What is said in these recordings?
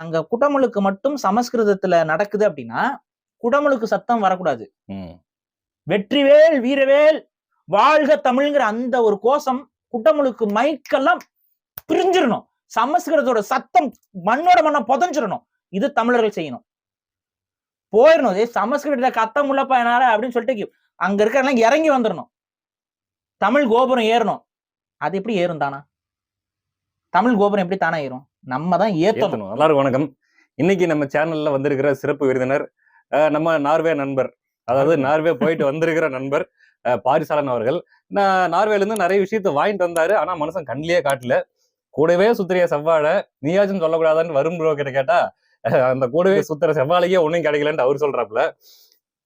அங்க குடமுழுக்கு மட்டும் சமஸ்கிருதத்துல நடக்குது அப்படின்னா குடமுழுக்கு சத்தம் வரக்கூடாது. வெற்றிவேல் வீரவேல் வாழ்க தமிழ்ங்கிற அந்த ஒரு கோஷம் குடமுழுக்கு மைக்கெல்லாம் பிரிஞ்சிடணும் சமஸ்கிருதத்தோட சத்தம் மண்ணோட மண்ண புதஞ்சிடணும் இது தமிழர்கள் செய்யணும். போயிடணும் ஏய் சமஸ்கிருத கத்த முள்ளப்பா என்னால அப்படின்னு சொல்லிட்டு அங்க இருக்கிற இறங்கி வந்துடணும் தமிழ் கோபுரம் ஏறணும். அது எப்படி ஏறும் தானா? தமிழ் கோபுரம் எப்படி தானா ஏறும்? நம்ம தான் ஏத்தணும். எல்லாரும் வணக்கம். இன்னைக்கு நம்ம சேனல்ல வந்திருக்கிற சிறப்பு விருந்தினர் நம்ம நார்வே நண்பர் அதாவது நார்வே போயிட்டு வந்திருக்கிற நண்பர் பாரிசாலன் அவர்கள். நான் நார்வேல இருந்து நிறைய விஷயத்த வாங்கிட்டு வந்தாரு. ஆனா மனுஷன் கண்ணிலேயே காட்டல. கூடவே சுத்துறிய செவ்வாழை நீயாச்சும் சொல்லக்கூடாதான்னு வரும் ப்ரோ கிட்ட கேட்டா அந்த கூடவே சுத்துற செவ்வாழைக்கே ஒண்ணும் கிடைக்கலன்ட்டு அவர் சொல்றாப்புல.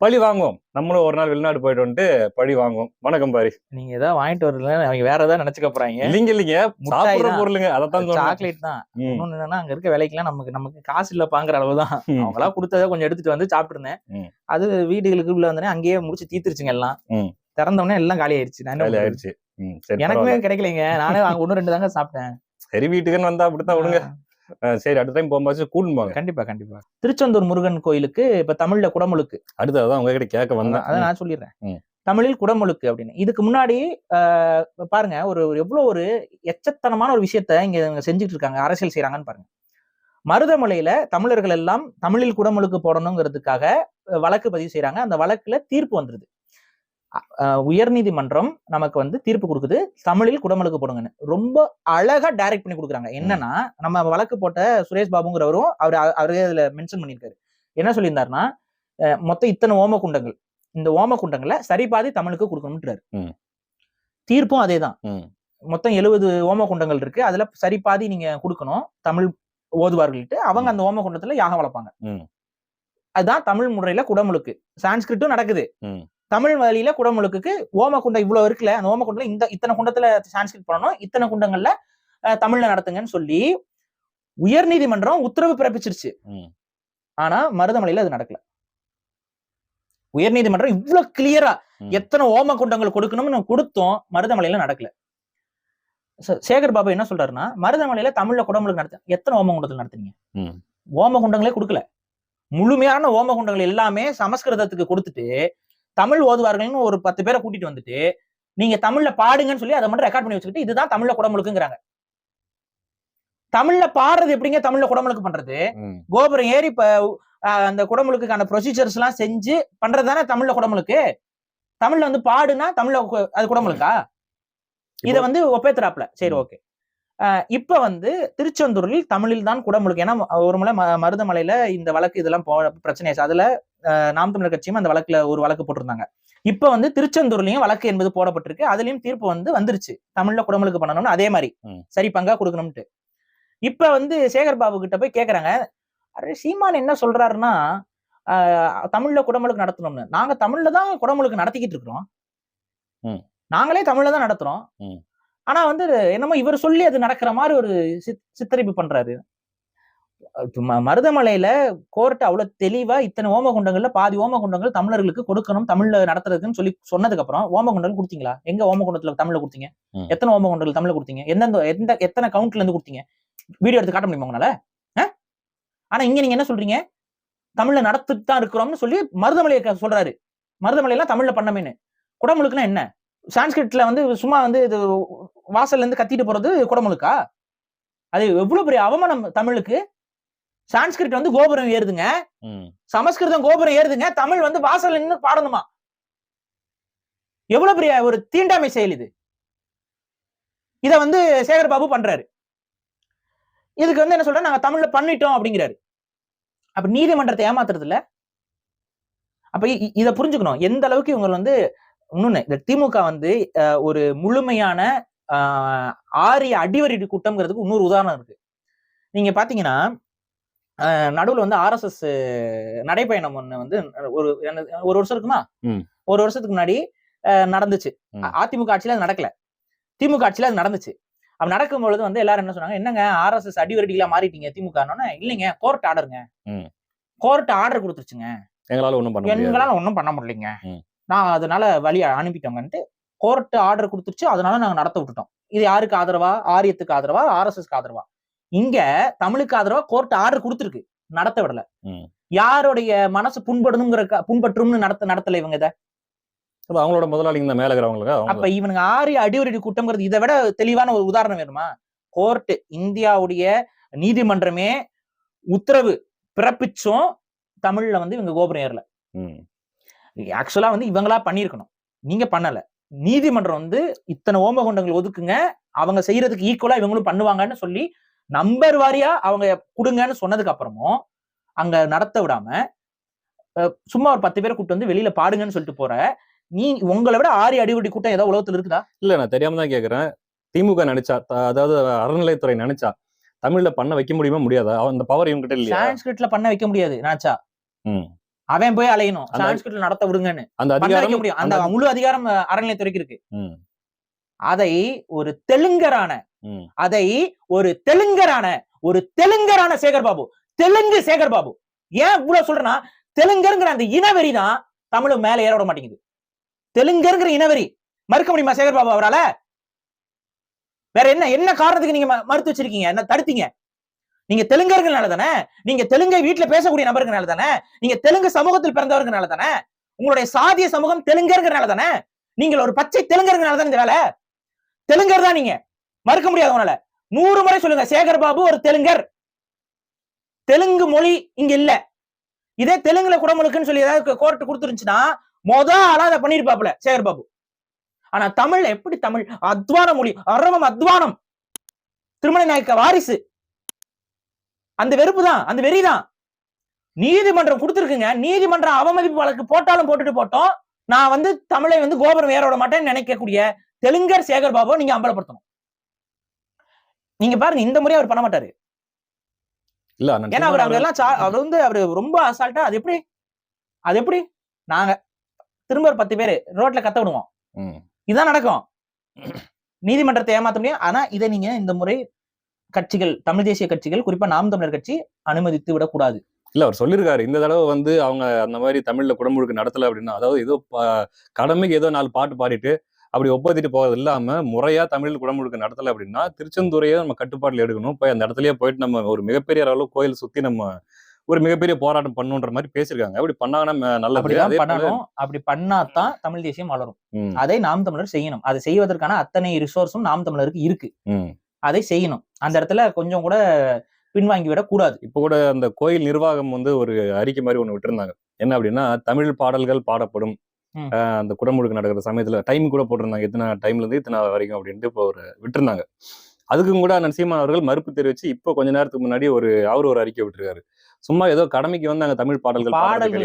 பழி வாங்குவோம். நம்மளும் ஒரு நாள் வெளிநாடு போயிட்டு வந்துட்டு பழி வாங்குவோம். வணக்கம் பாரி. நீங்க ஏதாவது வாங்கிட்டு வரல அவங்க வேற ஏதாவது நினைச்சுக்க போறாங்க. இல்லைங்க இல்லைங்க. சாப்பிடுற தான். பொருளுங்க சொன்னேன் சாக்லேட் தான். இன்னொன்னு என்னன்னா அங்க இருக்க விலைக்கெல்லாம் நமக்கு நமக்கு காசு இல்ல பாங்குற அளவுதான். ம். அவங்களா கொடுத்ததை கொஞ்சம் எடுத்துட்டு வந்து சாப்பிட்டுருந்தேன். அது வீடுகளுக்கு உள்ள வந்தோடனே அங்கேயே முடிச்சு தீத்துருச்சுங்க எல்லாம். ம். திறந்த உடனே எல்லாம் காலி ஆயிருச்சு சரி எனக்குமே. கிடைக்கலைங்க. நானே அங்க ஒண்ணு ரெண்டு தாங்க சாப்பிட்டேன். சரி வீட்டுக்குன்னு வந்தா அப்படித்தான் விடுங்க. சரி அடுத்த டைம் போகும்போது கூட்டின்னு போங்க. கண்டிப்பா கண்டிப்பா. திருச்செந்தூர் முருகன் கோயிலுக்கு இப்ப தமிழ்ல குடமுழுக்கு. அடுத்ததான் உங்ககிட்ட கேட்க வந்தேன். அதை நான் சொல்லிடுறேன். தமிழில் குடமுழுக்கு அப்படின்னு. இதுக்கு முன்னாடி பாருங்க ஒரு எவ்வளவு ஒரு எச்சத்தனமான ஒரு விஷயத்த இங்க செஞ்சுட்டு இருக்காங்க அரசியல் செய்யறாங்கன்னு பாருங்க. மருதமலையில தமிழர்கள் எல்லாம் தமிழில் குடமுழுக்கு போடணுங்கிறதுக்காக வழக்கு பதிவு செய்றாங்க. அந்த வழக்குல தீர்ப்பு வந்துருது. உயர்நீதிமன்றம் நமக்கு வந்து தீர்ப்பு கொடுக்குது. தமிழில் குடமுழுக்கு போடுங்கன்னு. ரொம்ப அழகா டைரக்ட் பண்ணி கொடுக்குறாங்க. என்னன்னா நம்ம வழக்கு போட்ட சுரேஷ் பாபுங்கிறவரும் அவர் அவரே அதுல மென்ஷன் பண்ணியிருக்காரு. என்ன சொல்லியிருந்தாருன்னா மொத்தம் இத்தனை ஓம குண்டங்கள். இந்த ஓம குண்டங்களை சரி பாதி தமிழுக்கு கொடுக்கணும்ன்றாரு. தீர்ப்பும் அதேதான். மொத்தம் எழுபது ஓம குண்டங்கள் இருக்கு. அதுல சரி பாதி நீங்க கொடுக்கணும். தமிழ் ஓதுவார்கள்ட்டு அவங்க அந்த ஓம குண்டத்துல யாகம் வளர்ப்பாங்க. அதுதான் தமிழ் முறையில குடமுழுக்கு. சான்ஸ்கிரிட்டும் நடக்குது. தமிழ் வழியில குடமுழுக்குக்கு ஓம குண்டம் இவ்வளவு இருக்குல்ல அந்த ஓம குண்டத்துல இந்த இத்தனை குண்டத்துல சான்ஸ்கிரிட் பண்ணணும் இத்தனை குண்டங்கள்ல தமிழ்ல நடத்துங்கன்னு சொல்லி உயர்நீதிமன்றம் உத்தரவு பிறப்பிச்சிருச்சு. ஆனா மருதமலையில அது நடக்கல உயர்நீதிமன்றம் இவ்வளவு கிளியரா. எத்தனை ஓம குண்டங்கள் கொடுக்கணும்னு கொடுத்தோம் மருதமலையில நடக்கல சே- சேகர் பாபு என்ன சொல்றாருன்னா மருதமலையில தமிழ்ல குடமுழுக்கு நடத்த எத்தனை ஓம குண்டத்தில் நடத்துனீங்க. ஓம குண்டங்களே கொடுக்கல முழுமையான ஓம குண்டங்கள் எல்லாமே சமஸ்கிருதத்துக்கு கொடுத்துட்டு தமிழ் ஓதுவார்கள்னு ஒரு பத்து பேரை கூட்டிட்டு வந்துட்டு நீங்க தமிழ்ல பாடுங்கன்னு சொல்லி அதை மட்டும் ரெக்கார்ட் பண்ணி வச்சுக்கிட்டு இதுதான் தமிழ்ல குடமுழுக்குங்கிறாங்க தமிழ்ல பாடுறது எப்படிங்க தமிழ்ல குடமுழுக்கு பண்றது. கோபுரம் ஏறி இப்ப அந்த குடமுழுக்குக்கான ப்ரொசீஜர்ஸ் எல்லாம் செஞ்சு பண்றது தானே தமிழ்ல குடமுழுக்கு தமிழ்ல வந்து பாடுனா தமிழ்ல அது குடமுழுக்கா இத வந்து ஒப்பேத்துறாப்ல சரி. ஓகே. இப்ப வந்து திருச்செந்தூரில் தமிழில் தான் குடமுழுக்கு ஏன்னா ஒரு முறை மருதமலையில இந்த வழக்கு இதெல்லாம் பிரச்சனை அதுல நாம் தமிழர் கட்சியும் அந்த வழக்குல ஒரு வழக்கு போட்டிருந்தாங்க. இப்ப வந்து திருச்செந்தூர்லயும் வழக்கு என்பது போடப்பட்டிருக்கு. அதுலயும் தீர்ப்பு வந்து வந்துருச்சு. தமிழ்ல குடமுழுக்கு பண்ணணும்னு அதே மாதிரி. சரி பங்கா கொடுக்கணும்ட்டு. இப்ப வந்து சேகர் பாபு கிட்ட போய் கேக்குறாங்க. அரே சீமான் என்ன சொல்றாருன்னா தமிழ்ல குடமுழுக்கு நடத்தணும்னு. நாங்க தமிழ்ல தான் குடமுழுக்கு நடத்திக்கிட்டு இருக்கிறோம். நாங்களே தமிழ்ல தான் நடத்துறோம். ஆனா வந்து என்னமோ இவர் சொல்லி அது நடக்கிற மாதிரி ஒரு சித்- சித்தரிப்பு பண்றாரு. மருதமலையில கோர்ட் அவ்வளவு தெளிவா இத்தனை ஓமகுண்டங்கள்ல பாதி ஓமகுண்டங்கள் தமிழர்களுக்கு கொடுக்கணும் தமிழ்ல நடத்துறதுக்குன்னு சொல்லி சொன்னதுக்கு அப்புறம் ஓமகுண்டங்கள் கொடுத்தீங்களா? எங்க ஓமகுண்டத்துல தமிழ்ல கொடுத்தீங்க. எத்தனை ஓமகுண்டங்கள் தமிழ்ல கொடுத்தீங்க? எந்தெந்த எந்த எத்தனை கவுண்ட்ல இருந்து கொடுத்தீங்க? வீடியோ எடுத்து காட்ட முடியுமா உங்களால? ஆனா இங்க நீங்க என்ன சொல்றீங்க? தமிழ்ல நடத்திட்டு தான் இருக்கிறோம்னு சொல்லி மருதமலையை சொல்றாரு. மருதமலையெல்லாம் தமிழ்ல பண்ணமேன்னு. குடமுழுக்குன்னா என்ன? சான்ஸ்கிரிட்ல வந்து சும்மா வந்து இது வாசல்ல இருந்து கத்திட்டு போறது குடமுழுக்கா? அது எவ்வளவு பெரிய அவமானம் தமிழுக்கு? சான்ஸ்கிரிட் வந்து கோபுரம் ஏறுதுங்க. சமஸ்கிருதம் கோபுரம் ஏறுதுங்க. தமிழ் வந்து வாசல்ல நின்னு பாடணுமா? எவ்வளவு பெரிய ஒரு தீண்டாமை செயல் இது. இத வந்து சேகர் பாபு பண்றாரு. இதுக்கு வந்து என்ன சொல்ற நாங்க தமிழ்ல பண்ணிட்டோம் அப்படிங்கிறாரு. அப்ப நீதிமன்றத்தை ஏமாத்துறது இல்ல அப்ப இத புரிஞ்சுக்கணும். எந்த அளவுக்கு இவங்க வந்து இன்னொன்னு இந்த திமுக வந்து ஒரு முழுமையான ஆரிய அடிவரி கூட்டம்ங்கிறதுக்கு இன்னொரு உதாரணம் இருக்கு. நீங்க பாத்தீங்கன்னா நடுவுல வந்து ஆர்எஸ்எஸ் நடைப்பயணம் ஒண்ணு வந்து ஒரு ஒரு வருஷம் இருக்குமா. ஒரு வருஷத்துக்கு முன்னாடி நடந்துச்சு. அதிமுக ஆட்சியில அது நடக்கல. திமுக ஆட்சியில அது நடந்துச்சு. அப்ப நடக்கும் பொழுது வந்து எல்லாரும் என்ன சொன்னாங்க என்னங்க ஆர்எஸ்எஸ் அடிவரடிகளா மாறிட்டீங்க திமுக இல்லைங்க கோர்ட் ஆர்டருங்க. கோர்ட் ஆர்டர் கொடுத்துருச்சுங்க. எங்களால ஒண்ணும் பண்ண எங்களால ஒண்ணும் பண்ண முடியலைங்க. நான் அதனால வழி அனுப்பிட்டோங்கன்ட்டு கோர்ட் ஆர்டர் கொடுத்துருச்சு. அதனால நாங்க நடத்த விட்டுட்டோம். இது யாருக்கு ஆதரவா? ஆரியத்துக்கு ஆதரவா? ஆர்எஸ்எஸ்க்கு ஆதரவா? இங்க தமிழுக்கு ஆதரவா கோர்ட் ஆர்டர் கொடுத்துருக்கு நடத்த விடல. யாருடைய மனசு புண்படணுங்கிற புண்பற்றும்னு நடத்த நடத்தல இவங்க இத? அவங்களோட முதலாளி இந்த மேல இருக்கிறவங்களுக்கு அப்ப இவனுங்க ஆறு அடிவரடி கூட்டம்ங்கிறது இதை விட தெளிவான ஒரு உதாரணம் வேணுமா? கோர்ட் இந்தியாவுடைய நீதிமன்றமே உத்தரவு பிறப்பிச்சும் தமிழ்ல வந்து இவங்க கோபுரம் ஏறல. ஆக்சுவலா வந்து இவங்களா பண்ணியிருக்கணும். நீங்க பண்ணல. நீதிமன்றம் வந்து இத்தனை ஓமகுண்டங்கள் ஒதுக்குங்க. அவங்க செய்யறதுக்கு ஈக்குவலா இவங்களும் பண்ணுவாங்கன்னு சொல்லி நம்பர் வாரியா அவங்க கொடுங்கன்னு சொன்னதுக்கு அப்புறமும் அங்க நடத்த விடாம சும்மா ஒரு பத்து பேரை கூட்டு வந்து வெளியில பாடுங்கன்னு சொல்லிட்டு போற நீ உங்களை விட ஆறு அடிவடி கூட்டம் ஏதோ உலகத்துல இருக்குதா? இல்ல நான் தெரியாம தான் கேக்குறேன். திமுக நினைச்சா அதாவது அறநிலைத்துறை நினைச்சா தமிழ்ல பண்ண வைக்க முடியுமா முடியாதா? அந்த பவர் இவங்க கிட்ட இல்லையா சான்ஸ்கிரிட்ல பண்ண வைக்க முடியாது நாச்சா ம். அவன் போய் அலையணும் சான்ஸ்கிரிட்ல நடத்த விடுங்கன்னு. அந்த அதிகாரம் முடியும். அந்த முழு அதிகாரம் அறநிலையத்துறைக்கு இருக்கு. அதை ஒரு தெலுங்கரான. அதை ஒரு தெலுங்கரான ஒரு தெலுங்கரான சேகர் பாபு தெலுங்கு சேகர் பாபு ஏன் இவ்வளவு சொல்றேன்னா தெலுங்கருங்கிற அந்த இனவெறி தான் தமிழும் மேல ஏற விட மாட்டேங்குது. தெலுங்கருங்கிற இனவெறி மறுக்க முடியுமா சேகர் பாபு அவரால? வேற என்ன என்ன காரணத்துக்கு நீங்க மறுத்து வச்சிருக்கீங்க? என்ன தடுத்தீங்க? நீங்க தெலுங்கர்கள்னால தானே? நீங்க தெலுங்கை வீட்டுல பேசக்கூடிய நபர்களால தானே? நீங்க தெலுங்கு சமூகத்தில் பிறந்தவர்களால தானே? உங்களுடைய சாதிய சமூகம் தெலுங்கர்களால தானே? நீங்கள் ஒரு பச்சை தெலுங்கர்களால தான் இந்த வேலை? தெலுங்கர் தான் நீங்க. மறுக்க முடியாது உங்களால நூறு முறை சொல்லுங்க. சேகர் பாபு ஒரு தெலுங்கர். தெலுங்கு மொழி இங்க இல்ல. இதே தெலுங்குல குடமுழுக்குன்னு சொல்லி ஏதாவது கோர்ட் கொடுத்துருந்துச்சுன்னா மொத ஆளா அதை பண்ணிருப்பாப்ல சேகர் பாபு ஆனா தமிழ் எப்படி தமிழ்? அத்வான மொழி அரவம் அத்வானம். திருமண நாயக்க வாரிசு. அந்த வெறுப்பு தான் அந்த வெறி தான். நீதிமன்றம் கொடுத்துருக்குங்க. நீதிமன்றம் அவமதிப்பு வழக்கு போட்டாலும் போட்டுட்டு போட்டோம். நான் வந்து தமிழை வந்து கோபுரம் ஏற விட மாட்டேன்னு நினைக்கக்கூடிய தெலுங்கர் சேகர் பாபு நீங்க அம்பலப்படுத்தணும். நீங்க பாருங்க இந்த முறை அவர் பண்ண மாட்டாரு. இல்ல ஏன்னா அவர் அங்க எல்லாம் அவர் வந்து அவரு ரொம்ப அசால்ட்டா அது எப்படி? அது எப்படி? நாங்க திரும்ப ஒரு பத்து பேரு ரோட்ல கத்த விடுவோம். ம். இதான் நடக்கும். நீதிமன்றத்தை ஏமாத்த முடியும். ஆனா இதை நீங்க இந்த முறை கட்சிகள் தமிழ் தேசிய கட்சிகள் குறிப்பா நாம் தமிழர் கட்சி அனுமதித்து விடக்கூடாது இல்ல அவர் சொல்லியிருக்காரு இந்த தடவை வந்து அவங்க அந்த மாதிரி தமிழ்ல குடமுழுக்கு நடத்தல அப்படின்னா அதாவது ஏதோ கடமைக்கு ஏதோ நாலு பாட்டு பாடிட்டு அப்படி ஒப்பத்திட்டு போறது இல்லாம முறையா தமிழ் குடமுழுக்கு நடத்தல அப்படின்னா திருச்செந்தூரையே நம்ம கட்டுப்பாட்டுல எடுக்கணும். போய் அந்த இடத்துலயே போயிட்டு நம்ம ஒரு மிகப்பெரிய அளவு கோயில் சுத்தி நம்ம ஒரு மிகப்பெரிய போராட்டம் பண்ணுன்ற மாதிரி பேசியிருக்காங்க. அப்படி பண்ணாங்கன்னா போல- பண்ணணும். அப்படி பண்ணாதான் தமிழ் தேசியம் வளரும். அதை நாம் தமிழர் செய்யணும். அதை செய்வதற்கான அத்தனை ரிசோர்ஸும் நாம் தமிழருக்கு இருக்கு. அதை செய்யணும். அந்த இடத்துல கொஞ்சம் கூட பின்வாங்கி விட கூடாது. இப்ப கூட அந்த கோயில் நிர்வாகம் வந்து ஒரு அறிக்கை மாதிரி ஒண்ணு விட்டிருந்தாங்க. என்ன அப்படின்னா தமிழ் பாடல்கள் பாடப்படும். அந்த குடமுழுக்கு நடக்கிற சமயத்துல டைம் கூட போட்டிருந்தாங்க. இத்தனை டைம்ல இருந்து இத்தனை வரைக்கும் அப்படின்ட்டு இப்போ ஒரு விட்டிருந்தாங்க. அதுக்கும் கூட சீமான் அவர்கள் மறுப்பு தெரிவிச்சு இப்போ கொஞ்ச நேரத்துக்கு முன்னாடி ஒரு அவர் ஒரு அறிக்கை விட்டுருக்காரு. சும்மா ஏதோ கடமைக்கு வந்து அங்க தமிழ் பாடல்கள் பாடல்கள்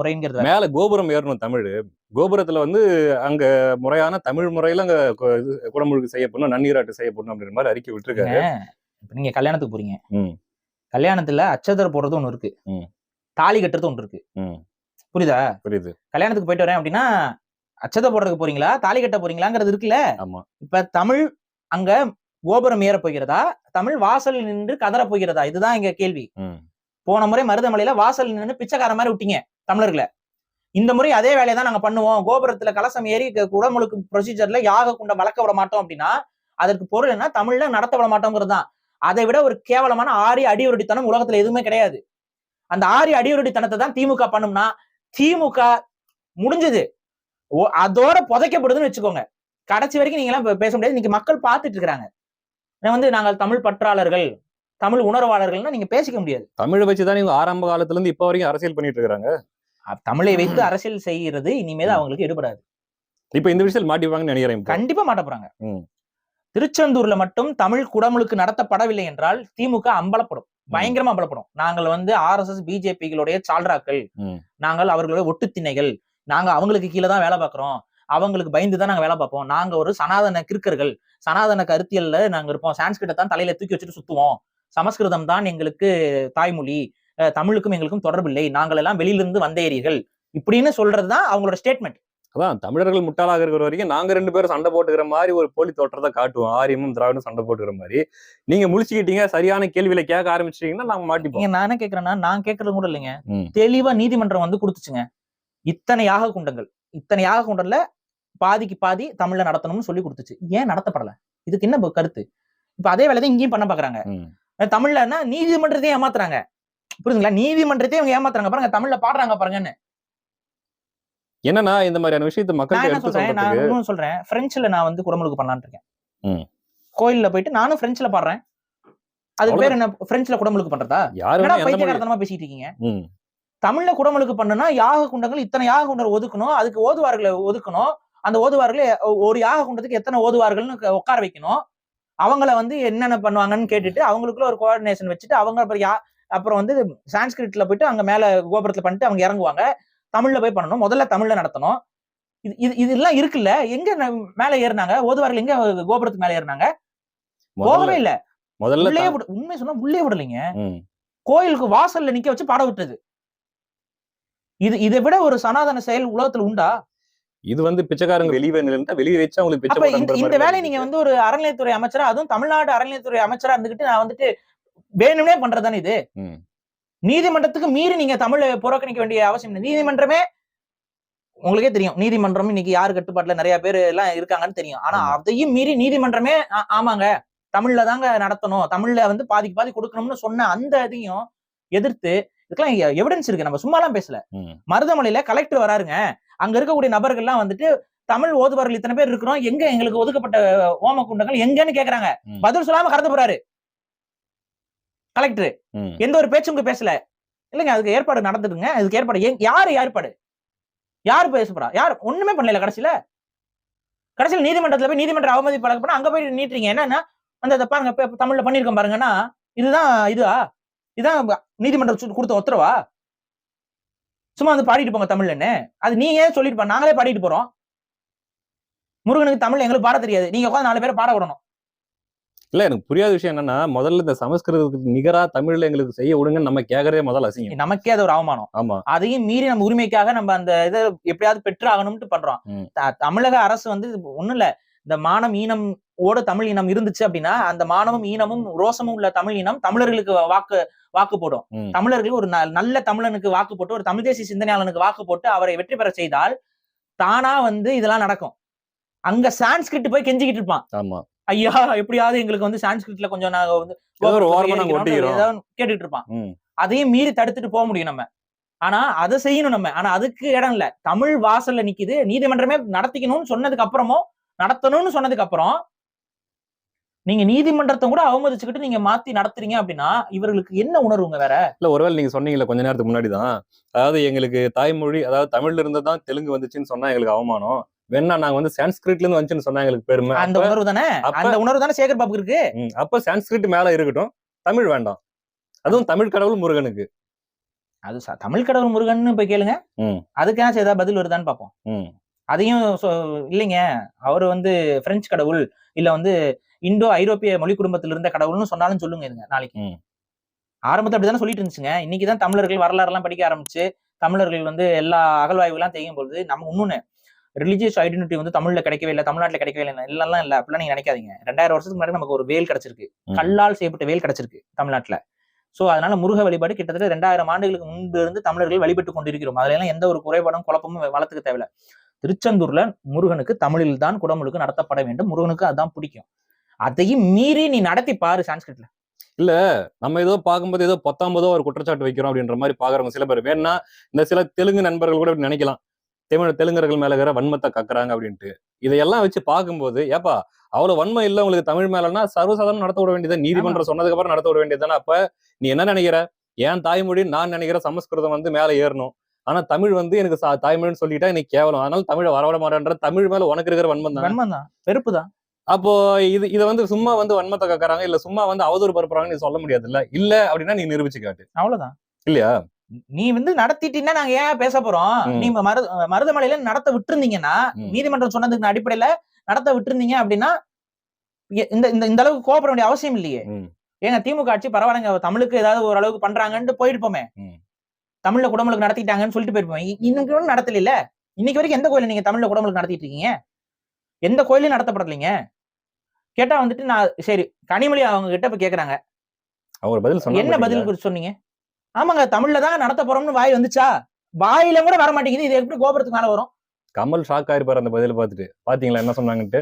முறைங்கிறது. மேல கோபுரம் ஏறணும் தமிழ். கோபுரத்துல வந்து அங்க முறையான தமிழ் முறையில அங்க குடமுழுக்கு செய்யப்படணும் நன்னீராட்டு செய்யப்படணும் அப்படின்ற மாதிரி அறிக்கை விட்டுருக்காரு. நீங்க கல்யாணத்துக்கு போறீங்க. கல்யாணத்துல அச்சதர் போடுறது ஒண்ணு இருக்கு. தாலி கட்டுறது ஒண்ணு இருக்கு. புரியுதா? புரியுது. கல்யாணத்துக்கு போயிட்டு வரேன் அப்படின்னா அச்சதை போடுறதுக்கு போறீங்களா? தாலி கட்ட போறீங்களாங்கிறது இருக்குல்ல? ஆமா. இப்ப தமிழ் அங்க கோபுரம் ஏற போகிறதா? தமிழ் வாசலில் நின்று கதற போகிறதா? இதுதான் இங்க கேள்வி. போன முறை மருதமலையில வாசல் நின்று பிச்சைக்கார மாதிரி விட்டீங்க தமிழர்களை. இந்த முறை அதே வேலையை தான் நாங்க பண்ணுவோம். கோபுரத்துல கலசம் ஏறி குடமுழுக்கு ப்ரொசீஜர்ல யாக குண்டம் வளர்க்க விட மாட்டோம் அப்படின்னா அதற்கு பொருள் என்ன தமிழ்ல நடத்த விட மாட்டோங்கிறது தான். அதை விட ஒரு கேவலமான ஆரி அடியுருடித்தனம் உலகத்துல எதுவுமே கிடையாது. அந்த ஆரி அடியுருடித்தனத்தை தான் திமுக பண்ணும்னா திமுக முடிஞ்சது. அதோட புதைக்கப்படுதுன்னு வச்சுக்கோங்க. கடைசி வரைக்கும் நீங்க எல்லாம் பேச முடியாது. இன்னைக்கு மக்கள் பார்த்துட்டு இருக்காங்க வந்து நாங்கள் தமிழ் பற்றாளர்கள் தமிழ் உணர்வாளர்கள்னா நீங்க பேசிக்க முடியாது. தமிழை வச்சுதான் இவங்க ஆரம்ப காலத்துல இருந்து இப்ப வரைக்கும் அரசியல் பண்ணிட்டு இருக்காங்க தமிழை வைத்து அரசியல் செய்யறது இனிமேல் அவங்களுக்கு எடுபடாது. இப்ப இந்த விஷயத்தில் மாட்டிப்பாங்கன்னு நினைக்கிறேன். கண்டிப்பா மாட்ட போறாங்க. திருச்செந்தூர்ல மட்டும் தமிழ் குடமுழுக்கு நடத்தப்படவில்லை என்றால் திமுக அம்பலப்படும். பயங்கரமா அம்பலப்படும். நாங்கள் வந்து ஆர் எஸ் எஸ் பிஜேபிகளுடைய சால்ராக்கள். நாங்கள் அவர்களுடைய ஒட்டுத்திணைகள். நாங்க அவங்களுக்கு கீழே தான் வேலை பார்க்கிறோம். அவங்களுக்கு பயந்து தான் நாங்க வேலை பார்ப்போம். நாங்க ஒரு சனாதன கிறுக்கர்கள். சனாதன கருத்தியல்ல நாங்க இருப்போம். சான்ஸ்கிரிட்ட தான் தலையில தூக்கி வச்சுட்டு சுத்துவோம். சமஸ்கிருதம் தான் எங்களுக்கு தாய்மொழி. தமிழுக்கும் எங்களுக்கும் தொடர்பில்லை நாங்கள் எல்லாம் வெளியிலிருந்து வந்தேறீர்கள் இப்படின்னு சொல்றதுதான் அவங்களோட ஸ்டேட்மெண்ட் அதான் தமிழர்கள் முட்டாளாக இருக்கிற வரைக்கும் நாங்க ரெண்டு பேரும் சண்டை போட்டுக்கிற மாதிரி ஒரு போலி தோற்றத்தை காட்டுவோம். ஆரியமும் திராவிடம் சண்டை போட்டுக்கிற மாதிரி. நீங்க முழிச்சுக்கிட்டீங்க சரியான கேள்வியில கேட்க ஆரம்பிச்சிட்டீங்கன்னா நாங்க மாட்டிப்போம். நான் கேக்குறேன்னா நான் கேக்குறது கூட இல்லைங்க. தெளிவா நீதிமன்றம் வந்து கொடுத்துச்சுங்க. இத்தனை யாக குண்டங்கள். இத்தனை யாக குண்டல்ல பாதிக்கு பாதி தமிழ்ல நடத்தணும்னு சொல்லி கொடுத்துச்சு. ஏன் நடத்தப்படல? இதுக்கு என்ன கருத்து? இப்ப அதே வேலை தான் இங்கேயும் பண்ண பாக்குறாங்க. தமிழ்லன்னா நீதிமன்றத்தையும் ஏமாத்துறாங்க. புரியுதுங்களா? நீதிமன்றத்தையும் ஏமாத்துறாங்க. பாருங்க தமிழ்ல பாடுறாங்க பாருங்கன்னு. என்னன்னா இந்த மாதிரியான விஷயத்தை நான் மக்கள்கிட்ட என்ன சொல்றேன்? நான் இன்னும் சொல்றேன். பிரெஞ்சுல நான் வந்து குடமுழுக்கு பண்ணலாம்னு இருக்கேன். கோயில்ல போயிட்டு நானும் பிரெஞ்சுல பாடுறேன். அதுக்கு பேர் என்ன? பிரெஞ்சுல குடமுழுக்கு பண்றதா? யாரு என்னடா வேணா எந்த மொழி? பைத்தியக்காரத்தனமா பேசிட்டு இருக்கீங்க தமிழ்ல குடமுழுக்கு பண்ணுனா யாக குண்டங்கள் இத்தனை யாக குண்டர் ஒதுக்கணும் அதுக்கு ஓதுவார்களை ஒதுக்கணும் அந்த ஓதுவார்களை ஒரு யாக குண்டத்துக்கு எத்தனை ஓதுவார்கள்னு உட்கார வைக்கணும். அவங்கள வந்து என்னென்ன பண்ணுவாங்கன்னு கேட்டுட்டு அவங்களுக்குள்ள ஒரு கோஆர்டினேஷன் வச்சுட்டு அவங்க அப்புறம் யா அப்புறம் வந்து சான்ஸ்கிரிட்ல போயிட்டு அங்க மேல கோபுரத்துல பண்ணிட்டு அவங்க இறங்குவாங்க. தமிழ்ல போய் பண்ணணும். முதல்ல தமிழ்ல நடத்தணும். இது இது இதெல்லாம் இருக்குல்ல? எங்க மேல ஏறினாங்க? ஓதுவார்கள் எங்க கோபுரத்துக்கு மேல ஏறினாங்க? போகவே இல்ல. முதல்ல உள்ளே உண்மை சொன்னா உள்ளே விடலைங்க. கோயிலுக்கு வாசல்ல நிக்க வச்சு பாட விட்டது இது இதை விட ஒரு சனாதன செயல் உலகத்துல உண்டா? இது வந்து பிச்சைக்காரங்க வெளியே நின்று வெளியே வச்சு அவங்களுக்கு பிச்சை இந்த வேலையை. நீங்க வந்து ஒரு அறநிலையத்துறை அமைச்சரா அதுவும் தமிழ்நாடு அறநிலையத்துறை அமைச்சரா இருந்துகிட்டு நான் வந்துட்டு வேணும்னே பண்றதுதானே இது. நீதிமன்றத்துக்கு மீறி நீங்க தமிழை புறக்கணிக்க வேண்டிய அவசியம் இல்லை. நீதிமன்றமே உங்களுக்கே தெரியும். நீதிமன்றம் இன்னைக்கு யாரு கட்டுப்பாட்டுல நிறைய பேர் எல்லாம் இருக்காங்கன்னு தெரியும். ஆனா. அதையும் மீறி நீதிமன்றமே ஆமாங்க தமிழ்ல தாங்க நடத்தணும். தமிழ்ல வந்து பாதிக்கு பாதி கொடுக்கணும்னு சொன்ன அந்த இதையும் எதிர்த்து இதுக்கெல்லாம் எவிடன்ஸ் இருக்கு. நம்ம சும்மாலாம் பேசல. ம். மருதமலையில கலெக்டர் வராருங்க. அங்க இருக்கக்கூடிய நபர்கள்லாம் வந்துட்டு தமிழ் ஓதுவார்கள் இத்தனை பேர் இருக்கிறோம். எங்க எங்களுக்கு ஒதுக்கப்பட்ட ஓம குண்டங்கள் எங்கன்னு கேக்குறாங்க. பதில் சொல்லாம கடந்து போறாரு. கலெக்டர். எந்த ஒரு பேச்சும் இங்க பேசல. இல்லைங்க அதுக்கு ஏற்பாடு நடந்துடுங்க அதுக்கு ஏற்பாடு யாரு ஏற்பாடு? யாரு பேசப்படா யார் ஒண்ணுமே பண்ணல கடைசியில? கடைசியில் நீதிமன்றத்துல போய் நீதிமன்ற அவமதி பழக்கப்பட அங்க போய் நீட்டுறீங்க. என்னன்னா அந்த பாருங்க தமிழ்ல பண்ணிருக்கோம் பாருங்கன்னா இதுதான் இதுவா? இதான் நீதிமன்றம் கொடுத்த உத்தரவா? சும்மா வந்து பாடிட்டு போங்க தமிழ்லன்னு. அது நீங்க ஏன் சொல்லிட்டு போ நாங்களே பாடிட்டு போறோம். முருகனுக்கு தமிழ் எங்களுக்கு பாட தெரியாது. நீங்க உட்காந்து நாலு பேரை பாட விடணும். இல்ல எனக்கு புரியாத விஷயம் என்னன்னா முதல்ல இந்த சமஸ்கிருதத்துக்கு நிகரா தமிழ்ல எங்களுக்கு செய்ய விடுங்கன்னு நம்ம கேக்குறதே முதல்ல அசிங்கம். நமக்கே அது ஒரு அவமானம். ஆமா. அதையும் மீறி நம்ம உரிமைக்காக நம்ம அந்த இதை எப்படியாவது பெற்று ஆகணும்னு பண்றோம் தமிழக அரசு வந்து ஒண்ணும் இல்ல. இந்த மானம் ஈனம் ஓட தமிழ் இனம் இருந்துச்சு அப்படின்னா அந்த மானமும் ஈனமும் ரோசமும் உள்ள தமிழ் இனம் தமிழர்களுக்கு வாக்கு வாக்கு போடும். தமிழர்கள் ஒரு நல்ல தமிழனுக்கு வாக்கு போட்டு ஒரு தமிழ் தேசிய சிந்தனையாளனுக்கு வாக்கு போட்டு அவரை வெற்றி பெற செய்தால் தானா வந்து இதெல்லாம் நடக்கும். அங்க சான்ஸ்கிரிட் போய் கெஞ்சிக்கிட்டு இருப்பான். ஆமா. ஐயா எப்படியாவது எங்களுக்கு வந்து சான்ஸ்கிரிட்ல கொஞ்சம் நாங்க வந்து கேட்டுட்டு இருப்பான். அதையும் மீறி தடுத்துட்டு போக முடியும் நம்ம. ஆனா அதை செய்யணும் நம்ம. ஆனா அதுக்கு இடம் இல்ல. தமிழ் வாசல்ல நிக்குது. நீதிமன்றமே நடத்திக்கணும்னு சொன்னதுக்கு அப்புறமும் நடத்தணும்னு சொன்னதுக்கு அப்புறம் நீங்க நீதிமன்றத்தை கூட அவமதிச்சுக்கிட்டு நீங்க மாத்தி நடத்துறீங்க அப்படின்னா இவர்களுக்கு என்ன உணர்வுங்க வேற? இல்ல ஒருவேளை நீங்க சொன்னீங்கல்ல கொஞ்ச நேரத்துக்கு முன்னாடி தான். அதாவது எங்களுக்கு தாய்மொழி அதாவது தமிழ்ல இருந்து தான் தெலுங்கு வந்துச்சுன்னு சொன்னா எங்களுக்கு அவமானம். வேணா நாங்க வந்து சான்ஸ்கிரிட்ல இருந்து வந்துச்சுன்னு சொன்னா எங்களுக்கு பெருமை. அந்த உணர்வு தானே? அந்த உணர்வு தானே சேகர் பாபுக்கு இருக்கு? அப்ப சான்ஸ்கிரிட் மேல இருக்கட்டும். தமிழ் வேண்டாம். அதுவும் தமிழ் கடவுள் முருகனுக்கு. அது தமிழ் கடவுள் முருகன் போய் கேளுங்க. ம். அதுக்காச்சும் ஏதாவது பதில் வருதான்னு பார்ப்போம் ம். அதையும் இல்லைங்க. அவர் வந்து பிரெஞ்சு கடவுள் இல்ல வந்து இந்தோ ஐரோப்பிய மொழி குடும்பத்தில் இருந்த கடவுள்னு சொன்னாலும் சொல்லுங்க இதுங்க நாளைக்கு. ம். ஆரம்பத்துல அப்படிதானே சொல்லிட்டு இருந்துச்சுங்க. இன்னைக்கு தான் தமிழர்கள் வரலாறு எல்லாம் படிக்க ஆரம்பிச்சு தமிழர்கள் வந்து எல்லா அகழ்வாய்வு எல்லாம் செய்யும் பொழுது நம்ம இன்னொன்னு ரிலிஜியஸ் ஐடென்டிட்டி வந்து தமிழ்ல கிடைக்கவே இல்லை தமிழ்நாட்டுல கிடைக்கவே இல்லை எல்லாம் இல்ல. அப்படிலாம் நீங்க நினைக்காதீங்க. ரெண்டாயிரம் வருஷத்துக்கு முன்னாடி நமக்கு ஒரு வேல் கிடைச்சிருக்கு. கல்லால் செய்யப்பட்ட வேல் கிடைச்சிருக்கு தமிழ்நாட்டுல. சோ அதனால முருக வழிபாடு கிட்டத்தட்ட ரெண்டாயிரம் ஆண்டுகளுக்கு முன்பு இருந்து தமிழர்கள் வழிபட்டு கொண்டிருக்கிறோம். அதுல எல்லாம் எந்த ஒரு குறைபாடும் குழப்பமும் வளர்த்துக்க தேவையில்ல. திருச்செந்தூர்ல முருகனுக்கு தமிழில் தான் குடமுழுக்கு நடத்தப்பட வேண்டும். முருகனுக்கு அதான் பிடிக்கும். அதையும் மீறி நீ நடத்தி பாரு சான்ஸ்கிரிட்ல. நம்ம ஏதோ பார்க்கும்போது ஏதோ பத்தாம்பதோ ஒரு குற்றச்சாட்டு வைக்கிறோம் அப்படின்ற மாதிரி பாக்குறவங்க சில பேர். வேணா இந்த சில தெலுங்கு நண்பர்கள் கூட நினைக்கலாம். தமிழ் தெலுங்கர்கள் மேல இருக்கிற வன்மத்தை கக்குறாங்க அப்படின்ட்டு. இதையெல்லாம் வச்சு பார்க்கும்போது ஏப்பா அவ்வளவு வன்மை இல்ல உங்களுக்கு தமிழ் மேலன்னா சர்வசாதாரணம் நடத்த விட வேண்டியது நீதிமன்றம் சொன்னதுக்கு அப்புறம் நடத்த விட வேண்டியதுதானே அப்ப? நீ என்ன நினைக்கிற? என் தாய்மொழி நான் நினைக்கிற சமஸ்கிருதம் வந்து மேல ஏறணும். ஆனா தமிழ் வந்து எனக்கு தாய்மொழின்னு சொல்லிட்டா எனக்கு கேவலம். அதனால தமிழை வரவிட மாட்டேன்ற தமிழ் மேல உனக்கு இருக்கிற வன்மம் தான்? வன்மம் தான். வெறுப்பு தான். அப்போ இது இதை வந்து சும்மா வந்து வன்மத்தை கக்கறாங்க இல்ல சும்மா வந்து அவதூறு பரப்புறாங்கன்னு நீ சொல்ல முடியாது இல்ல இல்ல அப்படின்னா நீ நிரூபிச்சு காட்டு. அவ்வளவுதான். இல்லையா? நீ வந்து நடத்திட்டீங்கன்னா நாங்க ஏன் பேச போறோம். நீ மரு மருதமலையில நடத்த விட்டுருந்தீங்கன்னா. நீதிமன்றம் சொன்னதுக்கு அடிப்படையில நடத்த விட்டுருந்தீங்க அப்படின்னா இந்த இந்த இந்த அளவுக்கு கோபப்பட வேண்டிய அவசியம் இல்லையே. ஏங்க திமுக ஆட்சி பரவாயில்லைங்க. தமிழுக்கு ஏதாவது ஓரளவுக்கு பண்றாங்கன்ட்டு போயிருப்போமே. தமிழ்ல குடமுழுக்கு நடத்திட்டாங்கன்னு சொல்லிட்டு போயிருப்போம். இன்னைக்கு நடத்தல இல்ல இன்னைக்கு வரைக்கும் எந்த கோயில நீங்க தமிழ்ல குடமுழுக்கு நடத்திட்டு இருக்கீங்க? எந்த கோயிலையும் நடத்தப்படலைங்க. கேட்டா வந்துட்டு நான் சரி கனிமொழி அவங்க கிட்ட இப்ப கேக்குறாங்க. அவங்க பதில் என்ன பதில் சொன்னீங்க? ஆமாங்க தமிழ்ல தான் நடத்த போறோம்னு வாய் வந்துச்சா? வாயில கூட வர மாட்டேங்குது. இது எப்படி கோபுரத்துக்கு மேல வரும்? கமல் ஷாக் ஆயிருப்பாரு அந்த பதில பார்த்துட்டு. பாத்தீங்களா என்ன சொன்னாங்கன்ட்டு?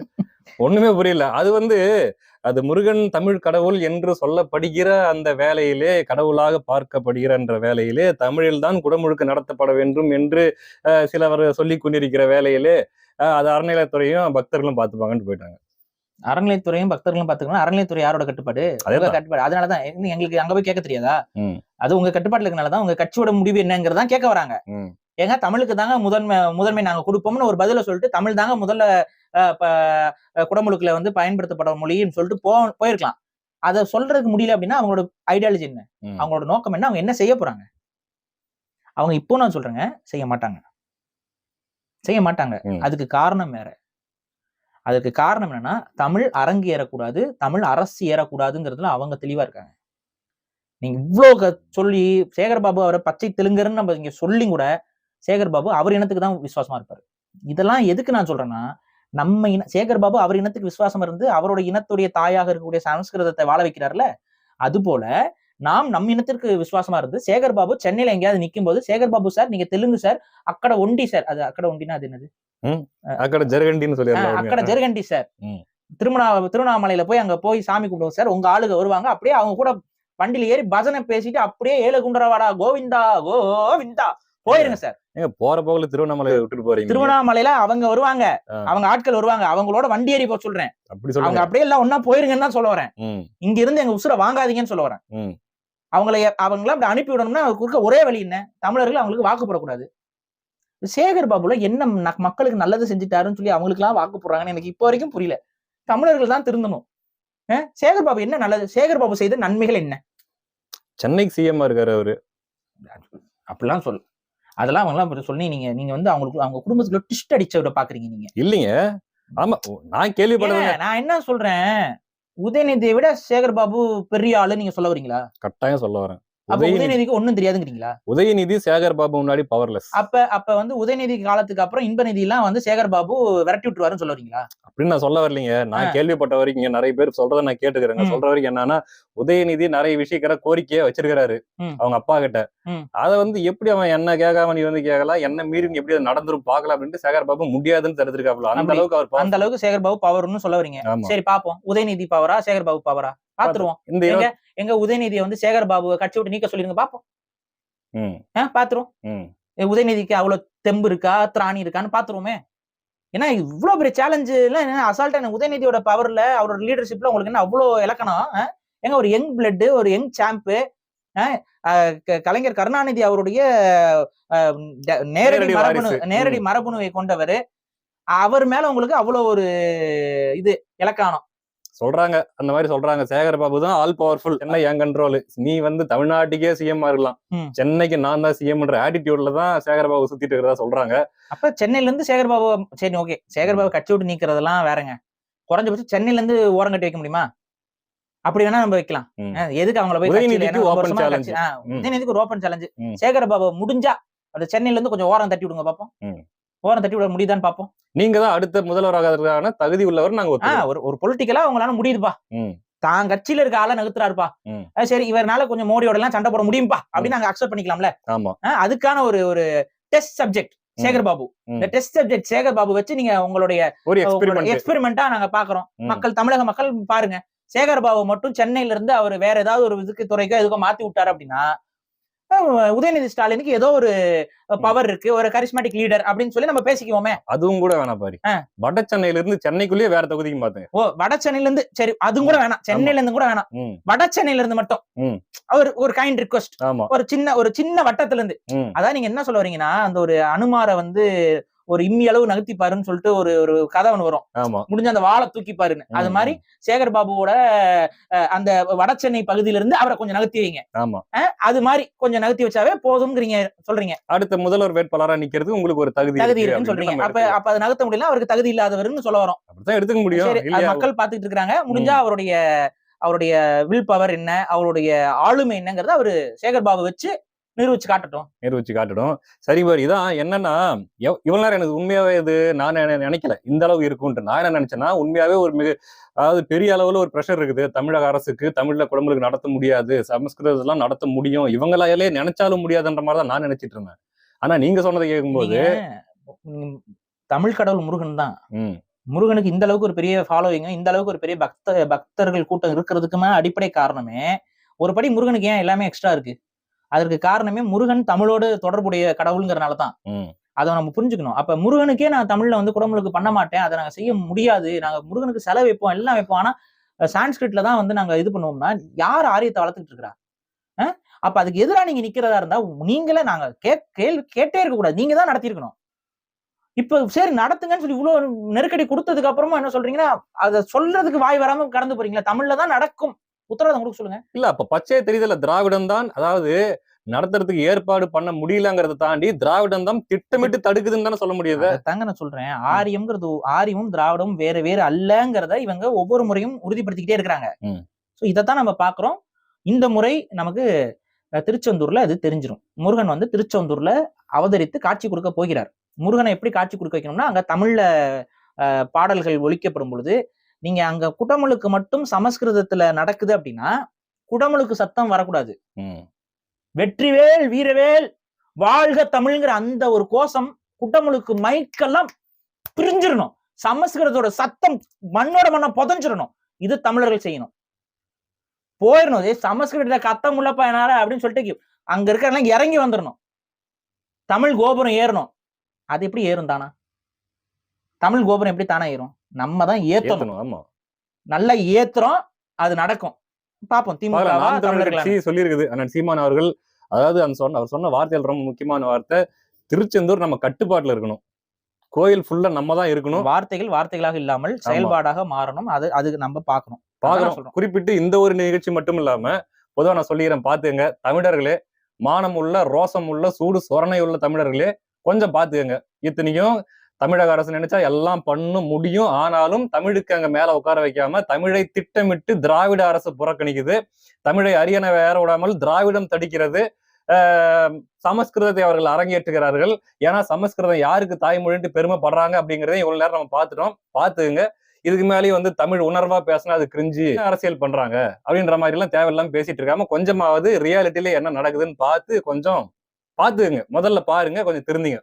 ஒண்ணுமே புரியல. அது வந்து அது முருகன் தமிழ் கடவுள் என்று சொல்லப்படுகிற அந்த வேலையிலே கடவுளாக பார்க்கப்படுகிற என்ற வேலையிலே தமிழில் தான் குடமுழுக்கு நடத்தப்பட வேண்டும் என்று சிலவர் சொல்லி கொண்டிருக்கிற வேலையிலே அது அறநிலையத்துறையும் பக்தர்களும் பார்த்துப்பாங்கன்னு போயிட்டாங்க. அறநிலைத்துறையும் பக்தர்களும் பாத்துக்கலாம் அறநிலைத்துறை யாரோட கட்டுப்பாடு? கட்டுப்பாடு. அதனாலதான் எங்க- எங்களுக்கு அங்க போய் கேட்க தெரியாதா. அது உங்க கட்டுப்பாட்டுல இருக்கனாலதான் உங்க கட்சியோட முடிவு என்னங்கிறதா கேட்க வராங்க. ஏங்க தமிழுக்கு தாங்க முதன்மை முதன்மை நாங்க கொடுப்போம்னு ஒரு பதில சொல்லிட்டு தமிழ் தாங்க முதல்ல குடமுழுக்குல வந்து பயன்படுத்தப்பட மொழின்னு சொல்லிட்டு போ போயிருக்கலாம். அதை சொல்றதுக்கு முடியல அப்படின்னா அவங்களோட ஐடியாலஜி என்ன. அவங்களோட நோக்கம் என்ன? அவங்க என்ன செய்ய போறாங்க? அவங்க இப்போ நான் சொல்றேங்க செய்ய மாட்டாங்க. செய்ய மாட்டாங்க. அதுக்கு காரணம் வேற. அதுக்கு காரணம் என்னன்னா தமிழ் அரங்கு ஏறக்கூடாது தமிழ் அரசு ஏறக்கூடாதுங்கிறதுல அவங்க தெளிவா இருக்காங்க. நீங்க இவ்வளோ க- சொல்லி சேகர்பாபு அவரை பச்சை தெலுங்கர்னு நம்ம இங்க சொல்லி கூட சேகர்பாபு அவர் இனத்துக்கு தான் விசுவாசமா இருப்பாரு. இதெல்லாம் எதுக்கு நான் சொல்றேன்னா நம்ம இன சேகர்பாபு அவர் இனத்துக்கு விசுவாசம் இருந்து அவரோட இனத்துடைய தாயாக இருக்கக்கூடிய சமஸ்கிருதத்தை வாழ வைக்கிறார்ல அது போல நாம் நம் இனத்திற்கு விசுவாசமா இருந்து சேகர் பாபு சென்னையில எங்கேயாவது நிக்கும் போது சேகர் பாபு சார் நீங்க தெலுங்கு சார் அக்கட ஒண்டி சார். அது அக்கட ஒண்டினா அது என்னது? அக்கட ஜெரகண்டின்னு சொல்லி அக்கட ஜெருகண்டி சார். திருமணா திருவண்ணாமலையில போய் அங்க போய் சாமி கும்பிடுவோம் சார். உங்க ஆளுங்க வருவாங்க. அப்படியே அவங்க கூட வண்டியில ஏறி பஜனை பேசிட்டு அப்படியே ஏழு குண்டரவாடா கோவிந்தா கோவிந்தா. போயிருங்க சார். ஏங்க போற போகல திருவண்ணாமலை விட்டுட்டு போறீங்க. திருவண்ணாமலையில அவங்க வருவாங்க. அவங்க ஆட்கள் வருவாங்க. அவங்களோட வண்டி ஏறி போக சொல்றேன். அவங்க அப்படியே எல்லாம் ஒன்னா போயிருங்கன்னு தான் சொல்ல வரேன். இங்க இருந்து எங்க உசுர வாங்காதீங்கன்னு சொல்ல வரேன். அவங்கள அவங்கள அப்படி அனுப்பி விடணும்னா குறுக்க ஒரே வழி என்ன? தமிழர்கள் அவங்களுக்கு வாக்கு போடக்கூடாது. சேகர் பாபுல என்ன மக்களுக்கு நல்லது செஞ்சுட்டாருன்னு சொல்லி அவங்களுக்கு எல்லாம் வாக்கு போடுறாங்கன்னு எனக்கு இப்போ வரைக்கும் புரியல. தமிழர்கள் தான் திருந்தணும். சேகர் பாபு என்ன நல்லது? சேகர் பாபு செய்த நன்மைகள் என்ன? சென்னைக்கு சிஎம் இருக்காரு அவரு. அப்படிலாம் சொல் அதெல்லாம் அவங்க எல்லாம் சொல்லி நீங்க. நீங்க வந்து அவங்களுக்கு அவங்க குடும்பத்துக்குள்ள டிஸ்ட் அடிச்ச விட பாக்குறீங்க நீங்க. இல்லைங்க. ஆமா. நான் கேள்விப்பட்டது ஏங்க, நான் என்ன சொல்றேன்? உதயநிதியை விட சேகர் பாபு பெரிய ஆளு நீங்க சொல்ல வரீங்களா? கட்டாயம் சொல்ல வரேன். அப்ப உதயநிதி உதயநிதிக்கு ஒண்ணும் தெரியாதுங்கிறீங்களா? உதயநிதி சேகர் பாபு முன்னாடி பவர்லெஸ் அப்ப அப்ப வந்து உதயநிதி காலத்துக்கு அப்புறம் இன்ப நிதி எல்லாம் வந்து சேகர் பாபு விரட்டி விட்டுருவாருன்னு சொல்ல வரீங்களா? அப்படின்னு நான் சொல்ல வரலீங்க. நான் கேள்விப்பட்ட வரைக்கும் இங்க நிறைய பேர் சொல்றதை நான் கேட்டுக்கிறேங்க. ம். சொல்ற வரைக்கும் என்னன்னா உதயநிதி நிறைய விஷயக்கிற கோரிக்கையை வச்சிருக்கிறாரு. அவங்க அப்பா கிட்ட. அத வந்து எப்படி அவன் என்ன கேட்காம நீ வந்து கேட்கலாம்? என்ன மீறி எப்படி அது நடந்துரும் பாக்கலாம் அப்படின்ட்டு சேகர் பாபு முடியாதுன்னு தடுத்திருக்காப்ல அந்த. அளவுக்கு அவர். அந்த அளவுக்கு சேகர் பாபு பவர்னு சொல்ல வரீங்க. சரி பாப்போம். உதயநிதி பவரா சேகர் பாபு பவரா பாத்துருவோம். இந்த எங்க எங்க உதயநிதியை வந்து சேகர் பாபு கட்சி விட்டு நீக்க சொல்லிருங்க பாப்போம். பாத்துருவோம். உதயநிதிக்கு அவ்வளவு தெம்பு இருக்கா திராணி இருக்கான்னு பாத்துருவோமே. ஏன்னா இவ்வளவு பெரிய சேலஞ்சு எல்லாம் என்ன அசால்ட்டா உதயநிதியோட பவர்ல அவரோட லீடர்ஷிப்ல உங்களுக்கு என்ன அவ்வளவு இலக்கணம்? ஏங்க ஒரு யங் பிளட் ஒரு யங் சாம்பு கலைஞர் கருணாநிதி அவருடைய நேரடி மரபணு. நேரடி மரபணுவை கொண்டவர். அவர் மேல உங்களுக்கு அவ்வளவு ஒரு இது இலக்கானம் சொல்றாங்க. அந்த மாதிரி சொல்றாங்க. சேகர் பாபு தான் ஆல் பவர்ஃபுல் சென்னை என் கண்ட்ரோல் நீ வந்து தமிழ்நாட்டுக்கே சிஎம் இருக்கலாம். சென்னைக்கு நான் தான் சிஎம்ன்ற ஆட்டிடியூட்ல தான் சேகர் பாபு சுத்திட்டு இருக்கிறதா சொல்றாங்க. அப்ப சென்னையில இருந்து சேகர் பாபு சரி ஓகே சேகர் பாபு கட்சி விட்டு நீக்கிறதெல்லாம் வேறங்க. குறைஞ்சபட்சம் சென்னையில இருந்து ஓரம் கட்டி வைக்க முடியுமா? அப்படி வேணா நம்ம வைக்கலாம். எதுக்கு அவங்கள போய் உதயநிதிக்கு ஓப்பன் சேலஞ்சு. சேகர் பாபு முடிஞ்சா அந்த சென்னையில இருந்து கொஞ்சம் ஓரம் தட்டி விடுங்க பாப்போம். ஓரம் தட்டி விட முடியுதான்னு பாப்போம் நீங்க தான் அடுத்த முதல்வராகிறதுக்கான தகுதி உள்ளவர் நாங்க ஒரு ஒரு பொலிட்டிக்கலா அவங்களால முடியுதுப்பா. தான் கட்சியில இருக்க ஆளை நகர்த்துறாருப்பா சரி இவர்னால கொஞ்சம் மோடியோட எல்லாம் சண்டை போட முடியும்பா அப்படின்னு நாங்க அக்செப்ட் பண்ணிக்கலாம்ல. அதுக்கான ஒரு ஒரு டெஸ்ட் சப்ஜெக்ட் சேகர் பாபு. இந்த டெஸ்ட் சப்ஜெக்ட் சேகர் பாபு வச்சு நீங்க உங்களுடைய எக்ஸ்பெரிமெண்ட் நாங்க பாக்குறோம். மக்கள் தமிழக மக்கள் பாருங்க. சேகர் பாபு மட்டும் சென்னையில இருந்து அவர் வேற ஏதாவது ஒரு இதுக்கு துறைக்கோ எதுக்கோ மாத்தி விட்டாரு அப்படின்னா உதயநிதி ஸ்டாலினுக்கு ஏதோ ஒரு பவர் இருக்கு ஒரு கரிஸ்மேட்டிக் லீடர் அப்படின்னு சொல்லி நம்ம பேசிக்குவோமே. அதுவும் கூட வேணாம் பாரு. வட சென்னையில இருந்து சென்னைக்குள்ளேயே வேற தொகுதிக்கு மாத்துங்க. ஓ வட சென்னையில இருந்து சரி அதுவும் கூட வேணாம். சென்னையில இருந்து கூட வேணாம். வட சென்னையில இருந்து மட்டும். ஒரு ஒரு கைண்ட் ரிக்வஸ்ட் ஒரு சின்ன ஒரு சின்ன வட்டத்துல இருந்து. அதான் நீங்க என்ன சொல்ல வரீங்கன்னா அந்த ஒரு அனுமாரை வந்து ஒரு இம்மி அளவு நகர்த்திப்பாருன்னு சொல்லிட்டு ஒரு ஒரு கதை ஒண்ணு வரும். முடிஞ்ச அந்த வாழை தூக்கிப்பாருன்னு அது ம், மாதிரி சேகர் பாபுவோட அந்த வட சென்னை பகுதியில இருந்து அவரை கொஞ்சம் நகர்த்தி வைங்க. ஆமா. அது மாதிரி கொஞ்சம் நகர்த்தி வச்சாவே போதும்ங்கிறீங்க சொல்றீங்க. அடுத்த முதல்வர் வேட்பாளரா நிக்கிறது உங்களுக்கு ஒரு தகுதி தகுதி இருக்கு இருக்குன்னு சொல்றீங்க. அப்ப. அப்ப அதை நகர்த்த முடியல அவருக்கு தகுதி இல்லாதவர்னு சொல்ல வரோம். அப்படித்தான் எடுத்துக்க முடியும். அது மக்கள் பாத்துக்கிட்டு இருக்காங்க. முடிஞ்சா அவருடைய அவருடைய வில் பவர் என்ன அவருடைய ஆளுமை என்னங்கறத அவரு சேகர் பாபு வச்சு நிரூபிச்சு காட்டட்டும். நிரூபிச்சு காட்டிடும் சரி பாரு இதான் என்னன்னா இவ்வளவு நேரம் எனக்கு உண்மையாவே இது நான் நினைக்கல. இந்த அளவுக்கு இருக்கும்ட்டு நான் என்ன நினைச்சேன்னா உண்மையாவே ஒரு மிக அதாவது பெரிய அளவுல ஒரு ப்ரெஷர் இருக்குது. தமிழக அரசுக்கு தமிழ்ல குடும்பங்களுக்கு நடத்த முடியாது. சமஸ்கிருதம் நடத்த முடியும். இவங்களாலே நினைச்சாலும் முடியாதுன்ற மாதிரி தான் நான் நினைச்சிட்டு இருந்தேன். ஆனா நீங்க சொன்னதை கேட்கும்போது தமிழ் கடவுள் முருகன் தான். முருகனுக்கு இந்த அளவுக்கு ஒரு பெரிய ஃபாலோவிங் இந்த அளவுக்கு ஒரு பெரிய பக்த பக்தர்கள் கூட்டம் இருக்கிறதுக்குமே அடிப்படை காரணமே ஒரு படி முருகனுக்கு ஏன் எல்லாமே எக்ஸ்ட்ரா இருக்கு? அதற்கு காரணமே முருகன் தமிழோடு தொடர்புடைய கடவுளுங்கிறனால தான். அதை நம்ம புரிஞ்சுக்கணும். அப்ப முருகனுக்கே நான் தமிழ்ல வந்து குடமுழுக்கு பண்ண மாட்டேன். அதை நாங்க செய்ய முடியாது. நாங்க முருகனுக்கு செலவு வைப்போம் எல்லாம் வைப்போம். ஆனா சான்ஸ்கிரிட்ல தான் வந்து நாங்க இது பண்ணுவோம்னா யார் ஆரியத்தை வளர்த்துட்டு இருக்கிறா? அப்ப அதுக்கு எதிரா நீங்க நிக்கிறதா இருந்தா நீங்களே நாங்க கே கேள்வி கேட்டே இருக்க கூடாது. நீங்க தான் நடத்திருக்கணும் இப்ப சரி நடத்துங்கன்னு சொல்லி இவ்வளவு நெருக்கடி கொடுத்ததுக்கு அப்புறமா என்ன சொல்றீங்கன்னா அதை சொல்றதுக்கு வாய் வராம கடந்து போறீங்களா தமிழ்ல தான் நடக்கும். உத்தரவாதம் கொடுக்க சொல்லுங்க. இல்ல அப்ப பச்சையா தெரியுதுல்ல திராவிடம் தான் அதாவது நடத்துறதுக்கு ஏற்பாடு பண்ண முடியலங்கிறத தாண்டி திராவிடம் தான் திட்டமிட்டு தடுக்குதுன்னு தானே சொல்ல முடியுது. தாங்க நான் சொல்றேன். ஆரியம்ங்கிறது ஆரியமும் திராவிடமும் வேற வேற அல்லங்கிறத இவங்க ஒவ்வொரு முறையும் உறுதிப்படுத்திக்கிட்டே இருக்கிறாங்க. சோ இதைத்தான் நம்ம பாக்குறோம் இந்த முறை நமக்கு திருச்செந்தூர்ல அது தெரிஞ்சிரும். முருகன் வந்து திருச்செந்தூர்ல அவதரித்து காட்சி கொடுக்க போகிறார். முருகனை எப்படி காட்சி கொடுக்க வைக்கணும்னா அங்க தமிழ்ல பாடல்கள் ஒலிக்கப்படும் பொழுது நீங்க அங்க குடமுழுக்கு மட்டும் சமஸ்கிருதத்துல நடக்குது அப்படின்னா குடமுழுக்கு சத்தம் வரக்கூடாது. வெற்றிவேல் வீரவேல் வாழ்க தமிழ்ங்கிற அந்த ஒரு கோஷம் குட்டமுழுக்கு மைக்கெல்லாம் பிரிஞ்சிடணும். சமஸ்கிருதத்தோட சத்தம் மண்ணோட மண்ண புதஞ்சிடணும். இது தமிழர்கள் செய்யணும். போயிடணும். ஏய் சமஸ்கிருத கத்த முள்ளப்பா என்னால அப்படின்னு சொல்லிட்டு அங்க இருக்கிற இறங்கி வந்துடணும். தமிழ் கோபுரம் ஏறணும். அது எப்படி ஏறும் தானா? தமிழ் கோபுரம் எப்படி தானா ஏறும்? நம்ம தான் ஏத்தணும் ஆமா. நல்லா ஏத்துறோம் அது நடக்கும். பாப்போம் திமுக சொல்லியிருக்குது. அண்ணன் சீமான் அவர்கள் அதாவது அந்த சொன்ன அவர் சொன்ன வார்த்தையில் ரொம்ப முக்கியமான வார்த்தை. திருச்செந்தூர் நம்ம கட்டுப்பாட்டுல இருக்கணும். கோயில் ஃபுல்லா நம்ம தான் இருக்கணும். வார்த்தைகள் வார்த்தைகளாக இல்லாமல் செயல்பாடாக மாறணும். அது அது நம்ம பார்க்கணும். சொல்றோம். குறிப்பிட்டு இந்த ஒரு நிகழ்ச்சி மட்டும் இல்லாம பொதுவா நான் சொல்லிக்கிறேன் பாத்துங்க தமிழர்களே மானம் உள்ள ரோசம் உள்ள சூடு சொரணை உள்ள தமிழர்களே கொஞ்சம் பாத்துக்கங்க இத்தனைக்கும் தமிழக அரசு நினைச்சா எல்லாம் பண்ண முடியும். ஆனாலும் தமிழுக்கு அங்க மேல உட்கார வைக்காம தமிழை திட்டமிட்டு திராவிட அரசு புறக்கணிக்குது. தமிழை அரியணை வேற விடாமல் திராவிடம் தடிக்கிறது. சமஸ்கிருதத்தை அவர்கள் அரங்கேற்றுகிறார்கள். ஏன்னா சமஸ்கிருதம் யாருக்கு தாய்மொழின்ட்டு பெருமைப்படுறாங்க அப்படிங்கறதையும் இவ்வளவு நேரம் நம்ம பார்த்துட்டோம். பாத்துங்க இதுக்கு மேலேயும் வந்து தமிழ் உணர்வா பேசினா அது கிரிஞ்சு. அரசியல் பண்றாங்க? அப்படின்ற மாதிரி எல்லாம் தேவையில்லாம பேசிட்டு இருக்காம கொஞ்சமாவது ரியாலிட்டியில என்ன நடக்குதுன்னு பார்த்து கொஞ்சம் பாத்துங்க முதல்ல பாருங்க. கொஞ்சம் திருந்திங்க.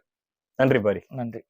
நன்றி பாரி. நன்றி.